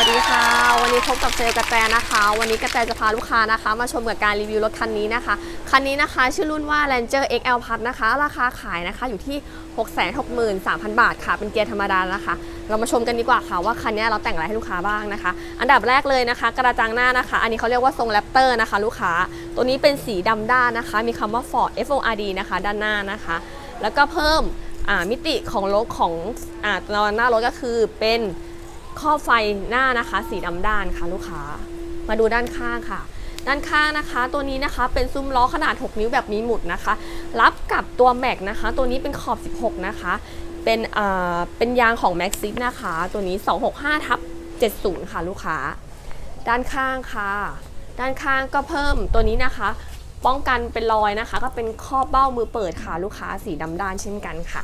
วัสดีค่ะ วันนี้พบกับเซลกระแตนะคะ วันนี้กระแตจะพาลูกค้านะคะ มาชมกับการรีวิวรถคันนี้นะคะ คันนี้นะคะชื่อรุ่นว่า Ranger XL Plus นะคะ ราคาขายนะคะอยู่ที่ 663,000 บาทค่ะ เป็นเกียร์ธรรมดานะคะ เรามาชมกันดีกว่าค่ะว่าคันนี้เราแต่งอะไรให้ลูกค้าบ้างนะคะ อันดับแรกเลยนะคะ กระจังหน้านะคะ อันนี้เขาเรียกว่าทรงแรปเตอร์นะคะ ลูกค้า ตัวนี้เป็นสีดำด้านนะคะ มีคำว่า Ford FORD นะคะ ด้านหน้านะคะ แล้วก็เพิ่มมิติของรถของอตัวหน้ารถก็คือเป็น ข้อบไฟหน้านะคะ สีดำด้านค่ะลูกค้า มาดูด้านข้างค่ะ ด้านข้างนะคะ ตัวนี้นะคะเป็นซุ้มล้อขนาด 6 นิ้วแบบมีหมุดนะคะ รับกับตัวแม็กนะคะ ตัวนี้เป็นขอบ 16 นะคะ เป็นอ่าเป็นยางของ m a x ซินะคะ ตัวนี้ 265ทับ70 ค่ะลูกค้า ด้านข้างค่ะ ด้านข้างก็เพิ่มตัวนี้นะคะ ป้องกันเป็นรอยนะคะ ก็เป็นข้อบเบ้ามือเปิดค่ะลูกค้าสีดำด้านเช่นกันค่ะ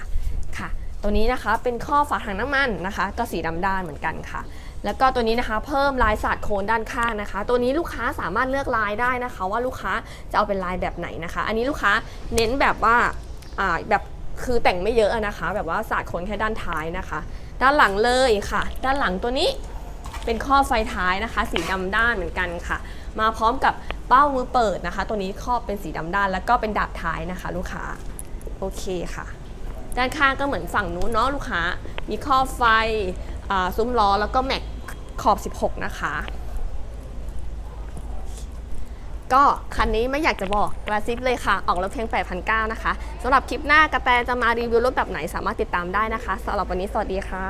ค่ะ ตัวนี้นะคะเป็นข้อฝาถังน้ำมันนะคะ ก็สีดำด้านเหมือนกันค่ะ แล้วก็ตัวนี้นะคะเพิ่มลายสาดโคนด้านข้างนะคะ ตัวนี้ลูกค้าสามารถเลือกลายได้นะคะ ว่าลูกค้าจะเอาเป็นลายแบบไหนนะคะ อันนี้ลูกค้าเน้นแบบว่าอ่าแบบคือแต่งไม่เยอะนะคะ แบบว่าสาดโคนแค่ด้านท้ายนะคะ ด้านหลังเลยค่ะ ด้านหลังตัวนี้เป็นข้อไฟท้ายนะคะ สีดำด้านเหมือนกันค่ะ มาพร้อมกับเป้ามือเปิดนะคะ ตัวนี้ครอบเป็นสีดำด้าน แล้วก็เป็นดาบท้ายนะคะ ลูกค้าโอเคค่ะ ด้านข้างก็เหมือนฝั่งนู้นเนาะลูกค้า มีข้อไฟอซุ้มล้อแล้วก็แม็กขอบ 16 นะคะ ก็คันนี้ไม่อยากจะบอกกระซิบเลยค่ะ ออกรถเพียง 8,900 นะคะสำหรับคลิปหน้ากระแตจะมารีวิวรถแบบไหนสามารถติดตามได้นะคะสำหรับวันนี้สวัสดีค่ะ